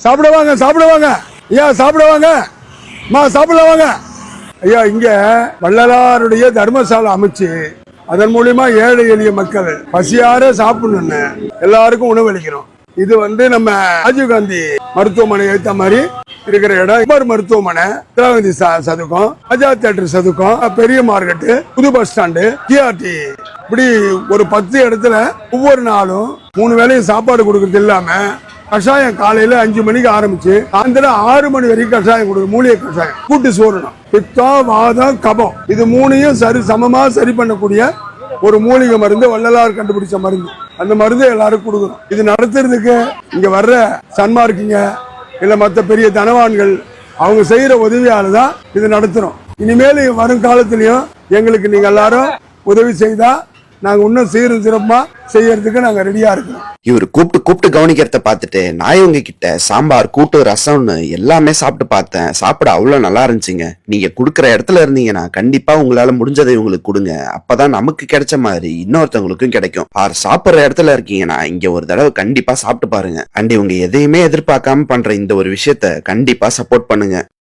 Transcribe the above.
சாப்பிடுவாங்க சாப்பிடுவாங்க. ஐயா சாப்பிடுவாங்க. மா சாப்பிடுவாங்க. ஐயா இங்க வள்ளலாருடைய தர்மசாலை அமைச்சு அதன் மூலியமா ஏழை எளிய மக்கள் பசியார சாப்பிடணும்னு எல்லாருக்கும் உணவளிக்கிறோம் இது வந்து நம்ம ராஜீவ்காந்தி மருத்துவமனை ஏத்த மாதிரி இருக்கிற இடம். இவர் மருத்துவமனை இந்திரா காந்தி சதுக்கம் அஜா தேட்டர் சதுக்கம் பெரிய மார்க்கெட்டு புது பஸ் ஸ்டாண்டு டிஆர்டி இப்படி ஒரு பத்து இடத்துல ஒவ்வொரு நாளும் மூணு வேளையும் சாப்பாடு கொடுக்கறது இல்லாம கஷாயம் காலையில அஞ்சு மணிக்கு ஆரம்பிச்சு சாயந்தரம் ஆறு மணி வரைக்கும் கஷாயம் கொடுக்கும் மூலிகை கஷாயம். கூட்டு சோறுணும் பித்தம் வாதம் கபம். இது மூணையும் சரி சமமா சரி பண்ணக்கூடிய ஒரு மூலிகை மருந்து வள்ளலார் கண்டுபிடிச்ச மருந்து. அந்த மருந்து எல்லாரும் கொடுக்கணும். இது நடத்துறதுக்கு இங்க வர்ற சன்மார்க்குங்க இல்ல மத்த பெரிய தனவான்கள் அவங்க செய்யற உதவியால தான் இது நடத்துறோம். இனிமேல் வரும் காலத்திலையும் எங்களுக்கு நீங்க எல்லாரும் உதவி செய்தா நாங்க இன்னும் சீரும் சிறப்பா செய்யறதுக்கு நாங்க ரெடியா இருக்கிறோம். இவர் கூப்பிட்டு கூப்பிட்டு கவனிக்கிறத பார்த்துட்டு நான் இவங்க கிட்ட சாம்பார் கூட்டு ரசம்னு எல்லாமே சாப்பிட்டு பார்த்தேன். சாப்பிட அவ்வளவு நல்லா இருந்துச்சுங்க. நீங்க கொடுக்குற இடத்துல இருந்தீங்கன்னா கண்டிப்பா உங்களால முடிஞ்சதை இவங்களுக்கு கொடுங்க. அப்பதான் நமக்கு கிடைச்ச மாதிரி இன்னொருத்தவங்களுக்கும் கிடைக்கும். ஆர் சாப்பிடுற இடத்துல இருக்கீங்கன்னா இங்க ஒரு தடவை கண்டிப்பா சாப்பிட்டு பாருங்க. அண்ட் இவங்க எதையுமே எதிர்பார்க்காம பண்ற இந்த ஒரு விஷயத்த கண்டிப்பா சப்போர்ட் பண்ணுங்க.